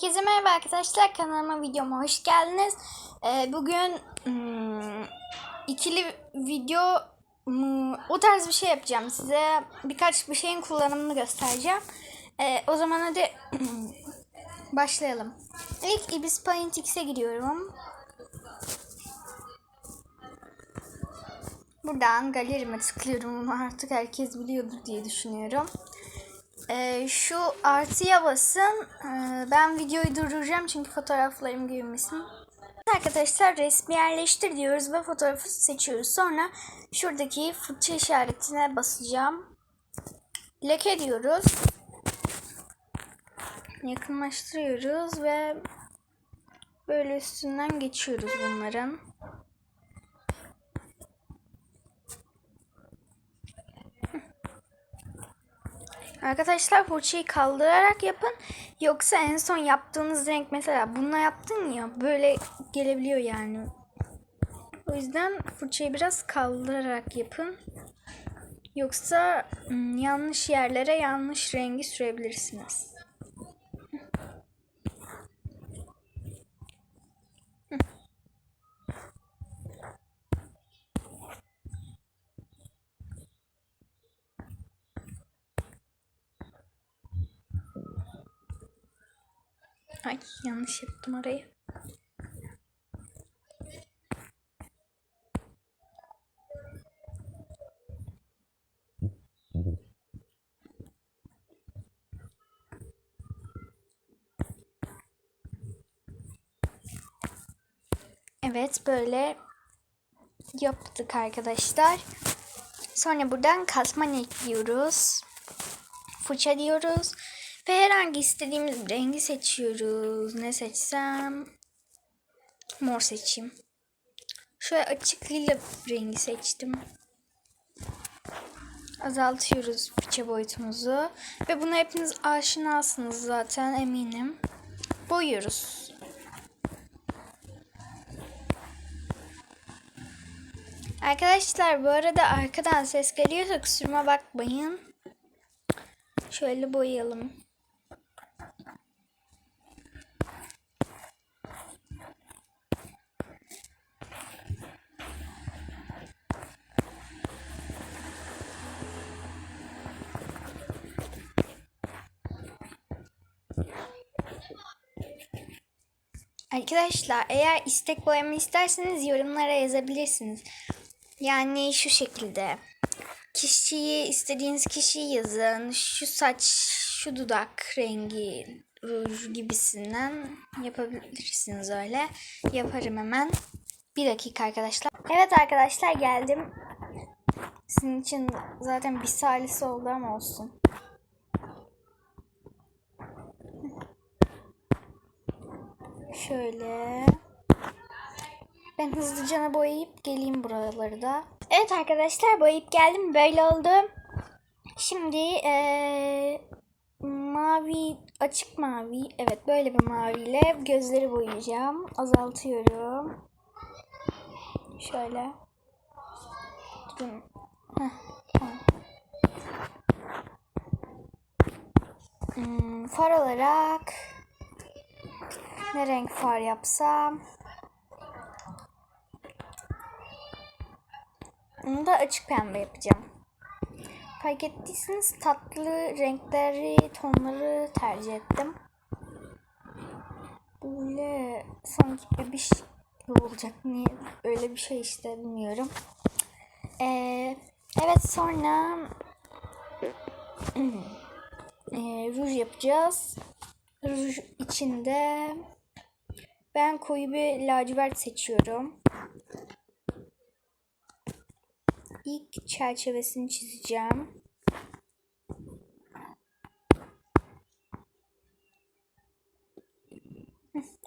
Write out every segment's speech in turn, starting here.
Herkese merhaba arkadaşlar kanalıma videoma hoş geldiniz. Ee, bugün hmm, ikili video o tarz bir şey yapacağım size birkaç bir şeyin kullanımını göstereceğim. Ee, o zaman hadi başlayalım. İlk Ibis Paint X'e giriyorum. Buradan galerime tıklıyorum artık herkes biliyordur diye düşünüyorum. Ee, şu artıya basın. Ee, ben videoyu durduracağım çünkü fotoğraflarım girmesin. Arkadaşlar resmi yerleştir diyoruz ve fotoğrafı seçiyoruz. Sonra şuradaki fırça işaretine basacağım. Leke diyoruz. Yakınlaştırıyoruz ve böyle üstünden geçiyoruz bunların. Arkadaşlar fırçayı kaldırarak yapın. Yoksa en son yaptığınız renk mesela bununla yaptın ya böyle gelebiliyor yani. O yüzden fırçayı biraz kaldırarak yapın. Yoksa ım, yanlış yerlere yanlış rengi sürebilirsiniz. Ay yanlış yaptım orayı. Evet böyle yaptık arkadaşlar. Sonra buradan katman ekliyoruz. Fırça diyoruz. Ve herhangi istediğimiz rengi seçiyoruz. Ne seçsem? Mor seçeyim. Şöyle açık lila rengi seçtim. Azaltıyoruz fırça boyutumuzu. Ve bunu hepiniz aşinasınız zaten eminim. Boyuyoruz. Arkadaşlar bu arada arkadan ses geliyorsa kusuruma bakmayın. Şöyle boyayalım. Arkadaşlar eğer istek boyamı isterseniz yorumlara yazabilirsiniz. Yani şu şekilde. Kişiyi istediğiniz kişiyi yazın. Şu saç, şu dudak rengi, ruj gibisinden yapabilirsiniz öyle. Yaparım hemen. Bir dakika arkadaşlar. Evet arkadaşlar geldim. Sizin için zaten bir salisi oldu ama olsun. Şöyle. Ben hızlıca boyayıp geleyim buraları da. Evet arkadaşlar boyayıp geldim. Böyle oldu. Şimdi ee, mavi, açık mavi. Evet böyle bir maviyle gözleri boyayacağım. Azaltıyorum. Şöyle. Durun. Hmm, far olarak ne renk far yapsam? Onu da açık pembe yapacağım. Fark ettiyseniz tatlı renkleri, tonları tercih ettim. Böyle sanki bebiş gibi olacak. Niye öyle bir şey işte bilmiyorum. Ee, evet sonra e, ruj yapacağız. Ruj içinde ben koyu bir lacivert seçiyorum. İlk çerçevesini çizeceğim.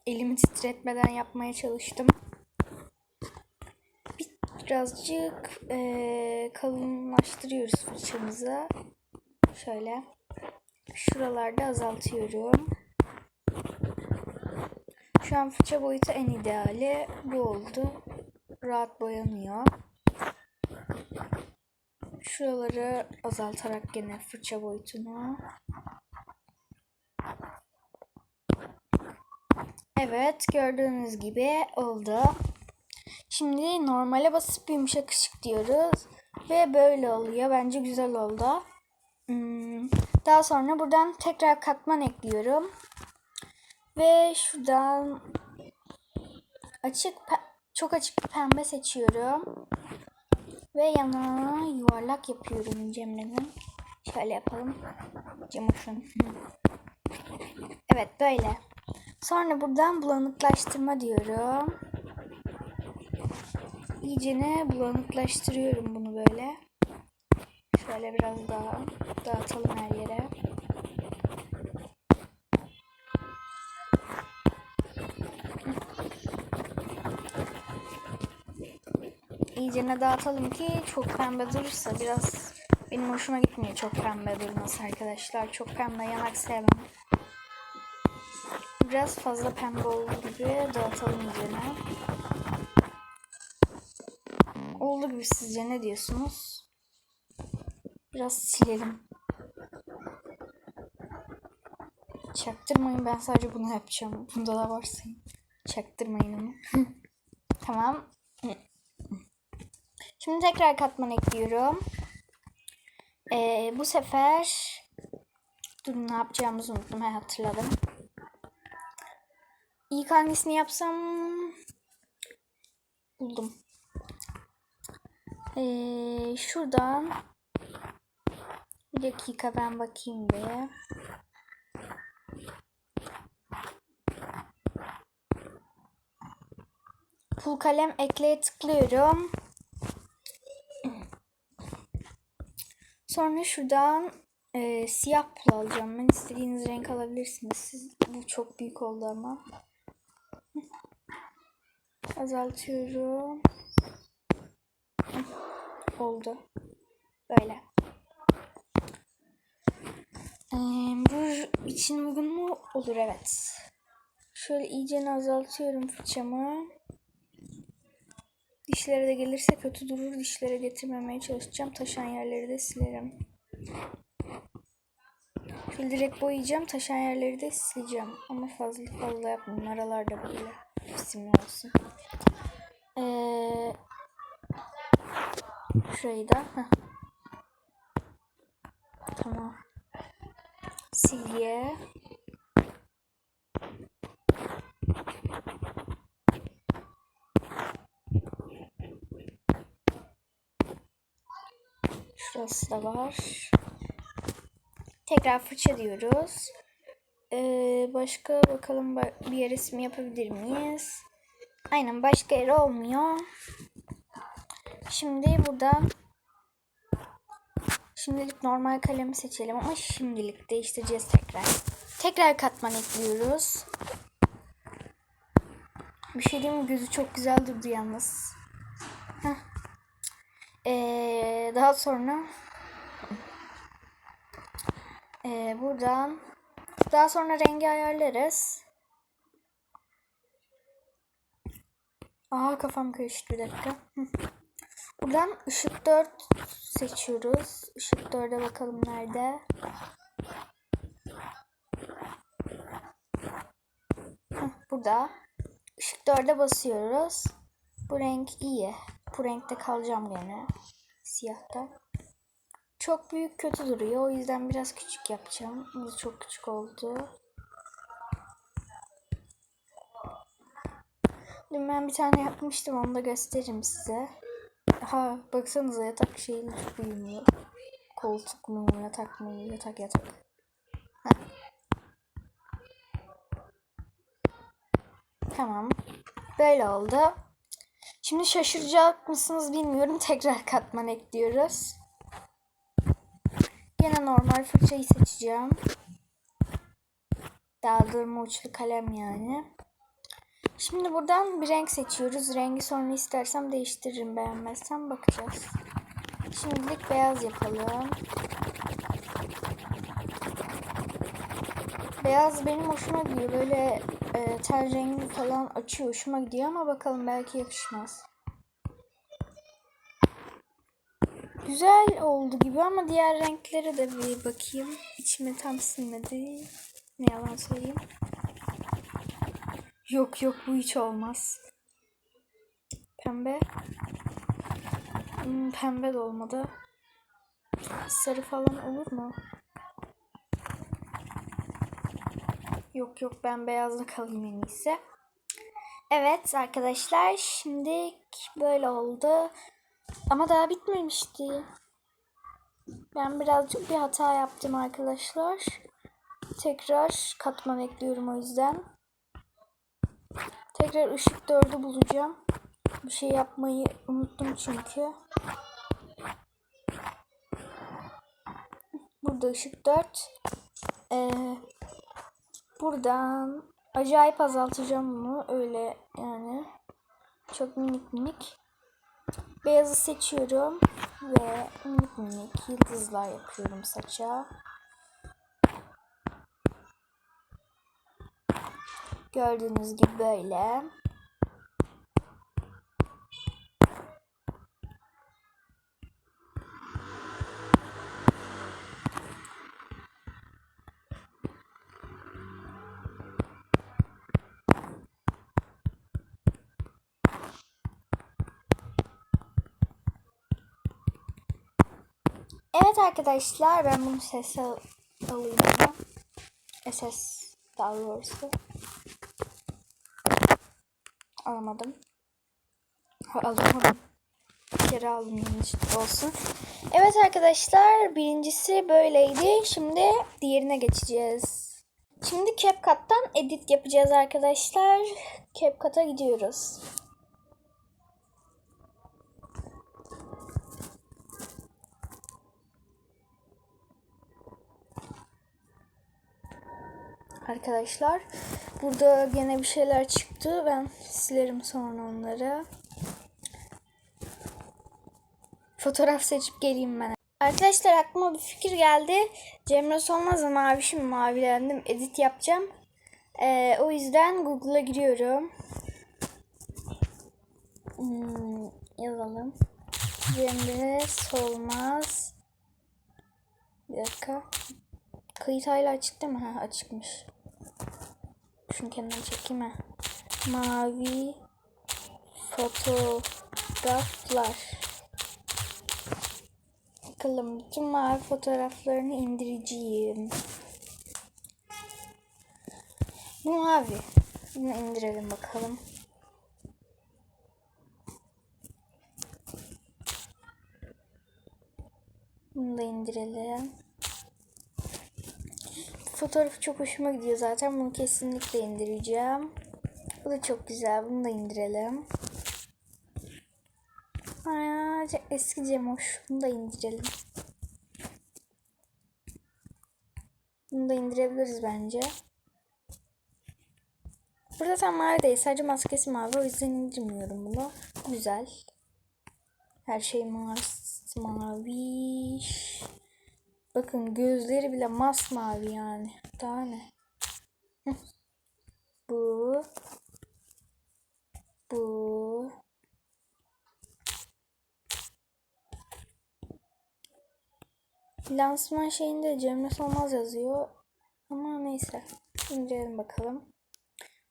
Elimi titretmeden yapmaya çalıştım. Birazcık e, kalınlaştırıyoruz fırçamızı. Şöyle. Şuralarda azaltıyorum. Şu an fırça boyutu en ideali bu oldu. Rahat boyanıyor. Şuraları azaltarak gene fırça boyutunu. Evet gördüğünüz gibi oldu. Şimdi normale basıp yumuşak ışık diyoruz. Ve böyle oluyor. Bence güzel oldu. Hmm, Daha sonra buradan tekrar katman ekliyorum. Ve şuradan açık çok açık bir pembe seçiyorum. Ve yanına yuvarlak yapıyorum Cemre'nin. Şöyle yapalım. Cemuş'un. Evet böyle. Sonra buradan bulanıklaştırma diyorum. İyicene bulanıklaştırıyorum bunu böyle. Şöyle biraz daha dağıtalım her yere. İyicene dağıtalım ki çok pembe durursa biraz benim hoşuma gitmiyor çok pembe durması arkadaşlar. Çok pembe yanak sevmem. Biraz fazla pembe olduğu gibi dağıtalım iyicene. Oldu gibi sizce ne diyorsunuz? Biraz silelim. Çaktırmayın ben sadece bunu yapacağım. Bunda da varsayın. Çaktırmayın onu. tamam. Şimdi tekrar katman ekliyorum. Ee, bu sefer dur ne yapacağımızı unuttum. Ha, hatırladım. İlk hangisini yapsam buldum. Ee, şuradan bir dakika ben bakayım bir. Pul kalem ekleye tıklıyorum. Sonra şuradan e, siyah pul alacağım. Ben istediğiniz renk alabilirsiniz. Siz, bu çok büyük oldu ama. Azaltıyorum. Oldu. Böyle. Ee, ruj için uygun mu? Olur evet. Şöyle iyice azaltıyorum fırçamı. Dişlere de gelirse kötü durur. Dişlere getirmemeye çalışacağım. Taşan yerleri de silerim. Şöyle direkt boyayacağım. Taşan yerleri de sileceğim. Ama fazla fazla yapmayayım. Aralarda böyle simli olsun. Ee, şurayı da. Heh. Tamam. Silye. Şurası da var. Tekrar fırça diyoruz. Ee, başka bakalım ba- bir yer resmi yapabilir miyiz? Aynen başka yer olmuyor. Şimdi burada şimdilik normal kalemi seçelim ama şimdilik değiştireceğiz tekrar. Tekrar katman ekliyoruz. Bir şey diyeyim mi? Gözü çok güzel durdu yalnız. Heh. Daha sonra ee, buradan daha sonra rengi ayarlarız. Aa kafam karıştı bir dakika. Buradan ışık 4 seçiyoruz. Işık 4'e bakalım nerede. Burada. Işık 4'e basıyoruz. Bu renk iyi. Bu renkte kalacağım gene. Siyahta. Çok büyük kötü duruyor. O yüzden biraz küçük yapacağım. Bu çok küçük oldu. Dün ben bir tane yapmıştım. Onu da gösteririm size. Ha baksanıza yatak şeyiyle çok uyumuyor. Koltuk mu yatak mı yatak yatak. Heh. Tamam. Böyle oldu. Şimdi şaşıracak mısınız bilmiyorum. Tekrar katman ekliyoruz. Yine normal fırçayı seçeceğim. Daldırma uçlu kalem yani. Şimdi buradan bir renk seçiyoruz. Rengi sonra istersem değiştiririm. Beğenmezsem bakacağız. Şimdilik beyaz yapalım. Beyaz benim hoşuma gidiyor. Böyle e, ten rengini falan açıyor. Hoşuma gidiyor ama bakalım belki yakışmaz. Güzel oldu gibi ama diğer renklere de bir bakayım. İçime tam sinmedi. Ne yalan söyleyeyim. Yok yok bu hiç olmaz. Pembe. Hmm, pembe de olmadı. Sarı falan olur mu? Yok yok ben beyazla kalayım en iyisi. Evet arkadaşlar şimdi böyle oldu. Ama daha bitmemişti. Ben birazcık bir hata yaptım arkadaşlar. Tekrar katman ekliyorum o yüzden. Tekrar ışık dördü bulacağım. Bir şey yapmayı unuttum çünkü. Burada ışık 4. Ee, buradan acayip azaltacağım bunu. Öyle yani. Çok minik minik. Beyazı seçiyorum. Ve minik minik yıldızlar yapıyorum saça. Gördüğünüz gibi böyle. Evet arkadaşlar ben bunu sese al- alayım. SS daha doğrusu. Alamadım. Ha, alamadım. Kere aldım olsun. Evet arkadaşlar birincisi böyleydi. Şimdi diğerine geçeceğiz. Şimdi CapCut'tan edit yapacağız arkadaşlar. CapCut'a gidiyoruz. Arkadaşlar burada gene bir şeyler çıktı. Ben silerim sonra onları. Fotoğraf seçip geleyim ben. Arkadaşlar aklıma bir fikir geldi. Cemre Solmaz'la mavişim mavilendim. Edit yapacağım. Ee, o yüzden Google'a giriyorum. Hmm, yazalım. Cemre Solmaz. Bir dakika. Kayıt hala açık değil mi? Ha, açıkmış. Şunu kenara çekeyim ha. Mavi fotoğraflar. Bakalım bütün mavi fotoğraflarını indireceğim. Mavi. Bunu indirelim bakalım. Bunu da indirelim. Fotoğrafı çok hoşuma gidiyor zaten. Bunu kesinlikle indireceğim. Bu da çok güzel. Bunu da indirelim. Aa, eski Cemoş. Bunu da indirelim. Bunu da indirebiliriz bence. Burada tam mavi değil. Sadece maskesi mavi. O yüzden indirmiyorum bunu. Güzel. Her şey mavi. mavi. Bakın gözleri bile masmavi yani. Daha ne? Bu. Bu. Lansman şeyinde Cemre Solmaz yazıyor. Ama neyse. İndirelim bakalım.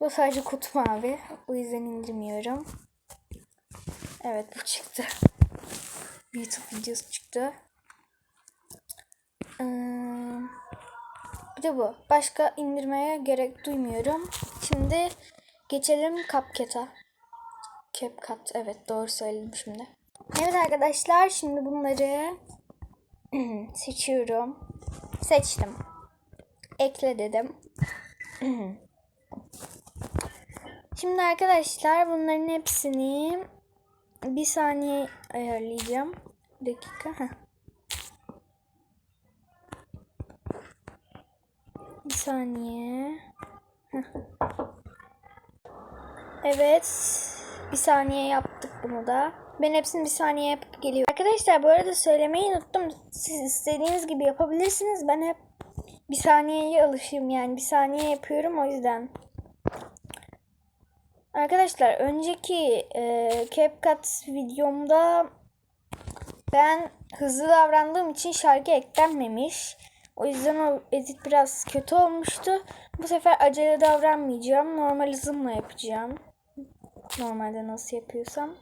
Bu sadece kutu mavi. O yüzden indirmiyorum. Evet bu çıktı. YouTube videosu çıktı. Ee, bir de bu. Başka indirmeye gerek duymuyorum. Şimdi geçelim CapCut'a. CapCut. Evet doğru söyledim şimdi. Evet arkadaşlar şimdi bunları seçiyorum. Seçtim. Ekle dedim. Şimdi arkadaşlar bunların hepsini bir saniye ayarlayacağım. Bir dakika. Heh. Bir saniye. Evet. Bir saniye yaptık bunu da. Ben hepsini bir saniye yapıp geliyorum. Arkadaşlar bu arada söylemeyi unuttum. Siz istediğiniz gibi yapabilirsiniz. Ben hep bir saniyeye alışayım yani. Bir saniye yapıyorum o yüzden. Arkadaşlar önceki e, CapCut videomda ben hızlı davrandığım için şarkı eklenmemiş. O yüzden o edit biraz kötü olmuştu. Bu sefer acele davranmayacağım. Normal hızımla yapacağım. Normalde nasıl yapıyorsam.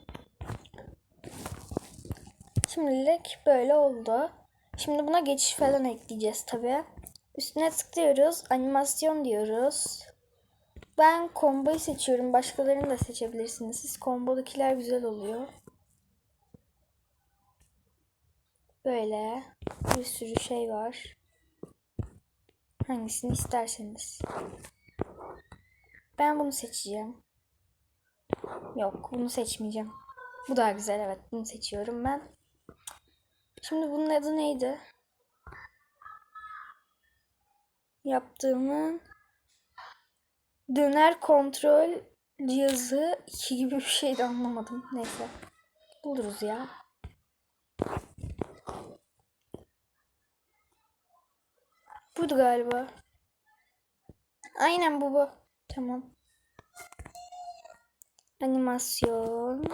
Şimdilik böyle oldu. Şimdi buna geçiş falan ekleyeceğiz tabi. Üstüne tıklıyoruz. Animasyon diyoruz. Ben komboyu seçiyorum. Başkalarını da seçebilirsiniz. Siz kombodakiler güzel oluyor. Böyle bir sürü şey var. Hangisini isterseniz. Ben bunu seçeceğim. Yok bunu seçmeyeceğim. Bu daha güzel evet bunu seçiyorum ben. Şimdi bunun adı neydi? Yaptığımın döner kontrol cihazı 2 gibi bir şeydi anlamadım. Neyse. Buluruz ya. Buydu galiba. Aynen bu bu. Tamam. Animasyon.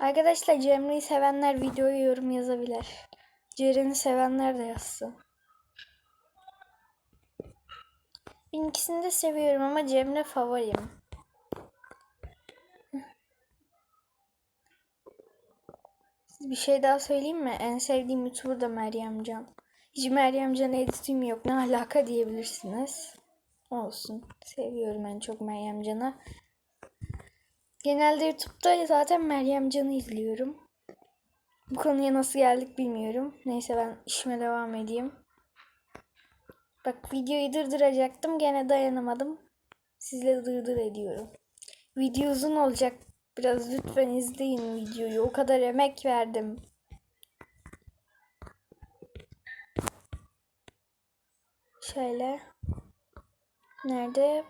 Arkadaşlar Cemre'yi sevenler videoya yorum yazabilir. Ceren'i sevenler de yazsın. Ben ikisini de seviyorum ama Cemre favorim. Bir şey daha söyleyeyim mi? En sevdiğim YouTuber da Meryem Can. Hiç Meryem Can editim yok. Ne alaka diyebilirsiniz. Olsun. Seviyorum en çok Meryem Can'ı. Genelde YouTube'da zaten Meryem Can'ı izliyorum. Bu konuya nasıl geldik bilmiyorum. Neyse ben işime devam edeyim. Bak videoyu durduracaktım. Gene dayanamadım. Sizle dırdır ediyorum. Video uzun olacak. Biraz lütfen izleyin videoyu. O kadar emek verdim. Şöyle. Nerede?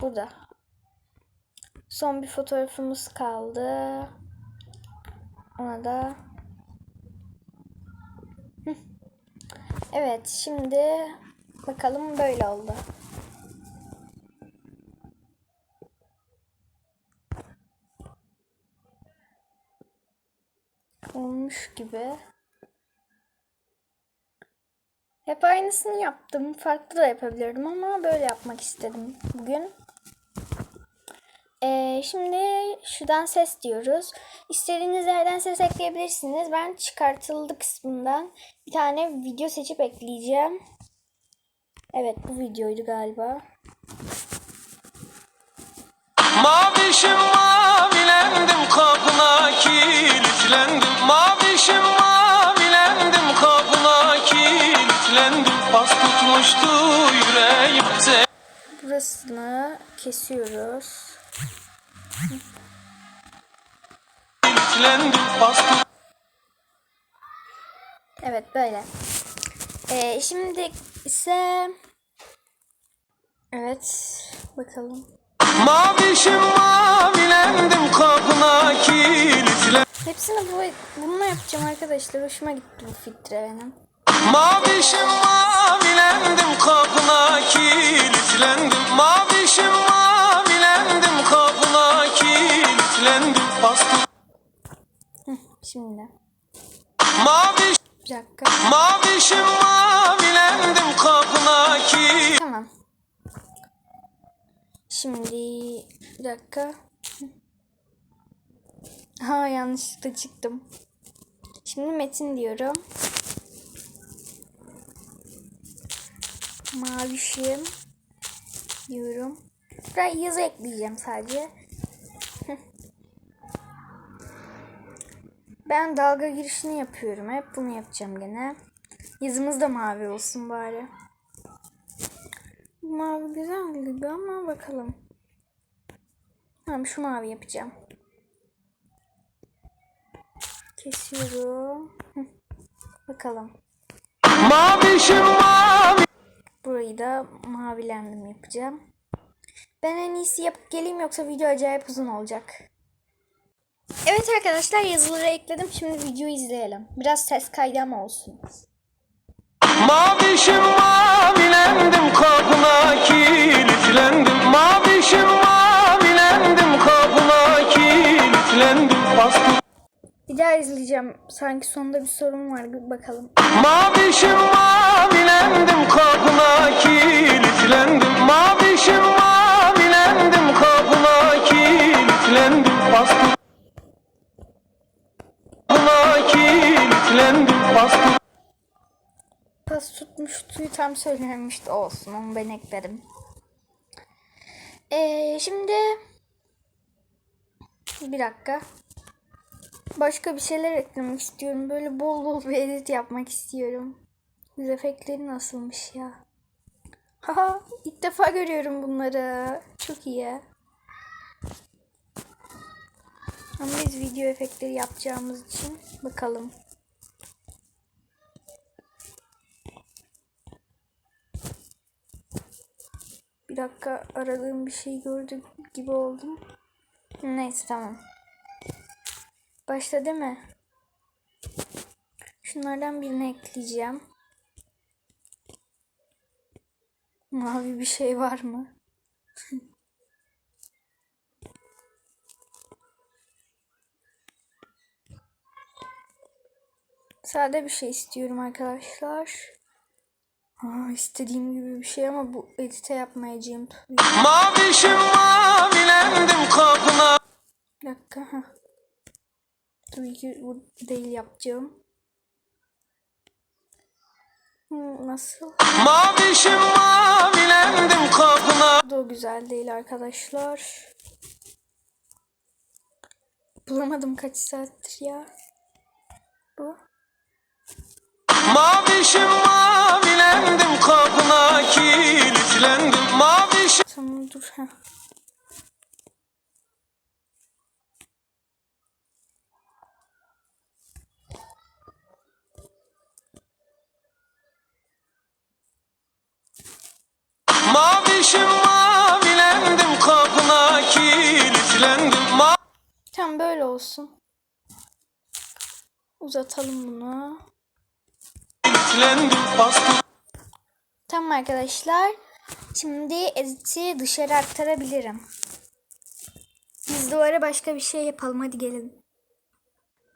Burada. Son bir fotoğrafımız kaldı. Ona da. Evet, şimdi bakalım böyle oldu. Olmuş gibi. Hep aynısını yaptım. Farklı da yapabilirdim ama böyle yapmak istedim bugün. Ee, şimdi şuradan ses diyoruz. İstediğiniz yerden ses ekleyebilirsiniz. Ben çıkartıldı kısmından bir tane video seçip ekleyeceğim. Evet bu videoydu galiba. Mavişim mavilendim kapına kilitlendim Mavişim mavilendim kapına kilitlendim Pas tutmuştu yüreğim Burasını kesiyoruz. Kilitlendim pas tut- Evet böyle. Ee, şimdi ise evet bakalım. Mavişim mavilendim kapına kilitlendim Hepsini bu, bununla yapacağım arkadaşlar. Hoşuma gitti bu filtre benim. Mavişim mavilendim kapına kilitlendim Mavişim mavilendim kapına kilitlendim Pas tut- Şimdi Maviş bir dakika. Mavişim mavilendim kapına ki Tamam. Şimdi bir dakika. Ha yanlışlıkla çıktım. Şimdi metin diyorum. Mavişim diyorum. Buraya yazı ekleyeceğim sadece. Ben dalga girişini yapıyorum. Hep bunu yapacağım gene. Yazımız da mavi olsun bari. Mavi güzel gibi ama bakalım. Tamam şu mavi yapacağım. Kesiyorum. Bakalım. Mavişim mavi Burayı da mavilendim yapacağım. Ben en iyisi yapıp geleyim yoksa video acayip uzun olacak. Evet arkadaşlar yazıları ekledim. Şimdi videoyu izleyelim. Biraz ses kaydı ama olsun. Mavişim mavilendim kapına kilitlendim Bir daha izleyeceğim. Sanki sonunda bir sorun var. Bakalım. Mavişim mavilendim kapına kilitlendim Mavişim mavilendim kapına kilitlendim Bastım Kapına kilitlendim Bastım Pas tutmuş tuyu tam söylememişti olsun onu ben eklerim. Ee, şimdi bir dakika. Başka bir şeyler eklemek istiyorum. Böyle bol bol bir edit yapmak istiyorum. Yüz efektleri nasılmış ya? Haha ilk defa görüyorum bunları. Çok iyi. Ama biz video efektleri yapacağımız için bakalım. Bir dakika aradığım bir şey gördüm gibi oldum. Neyse tamam. Başta değil mi? Şunlardan birini ekleyeceğim. Mavi bir şey var mı? Sade bir şey istiyorum arkadaşlar. Aa, istediğim gibi bir şey ama bu edite yapmayacağım tabii. Mavişim mavilendim kapına Bir dakika. Tabii ki bu değil yapacağım. Nasıl? Mavişim mavilendim kapına Bu da güzel değil arkadaşlar. Bulamadım kaç saattir ya. Bu. Mavişim mavilendim kapına kilitlendim Mavişim Tamam dur. Heh. Böyle olsun. Uzatalım bunu. Tamam arkadaşlar. Şimdi editi dışarı aktarabilirim. Biz duvara başka bir şey yapalım. Hadi gelin.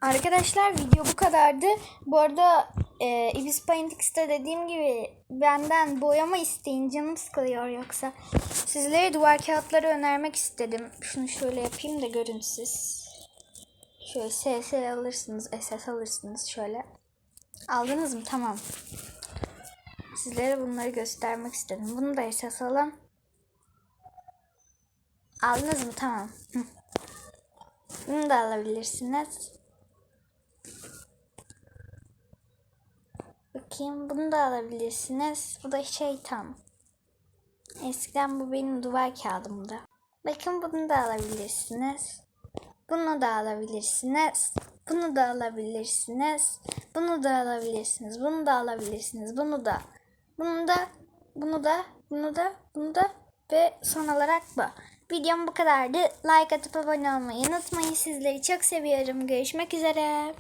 Arkadaşlar video bu kadardı. Bu arada e, Ibis Paint X'te dediğim gibi benden boyama isteyin. Canım sıkılıyor yoksa. Sizlere duvar kağıtları önermek istedim. Şunu şöyle yapayım da görün siz. Şöyle SS alırsınız. SS alırsınız şöyle. Aldınız mı? Tamam. Sizlere bunları göstermek istedim. Bunu da esas alın. Aldınız mı? Tamam. Bunu da alabilirsiniz. Bakayım bunu da alabilirsiniz. Bu da şey tam. Eskiden bu benim duvar kağıdımdı. Bakın bunu da alabilirsiniz. Bunu da alabilirsiniz. Bunu da alabilirsiniz. Bunu da alabilirsiniz. Bunu da alabilirsiniz. Bunu da. Bunu da. Bunu da. Bunu da. Bunu da. Ve son olarak bu. Videom bu kadardı. Like atıp abone olmayı unutmayın. Sizleri çok seviyorum. Görüşmek üzere.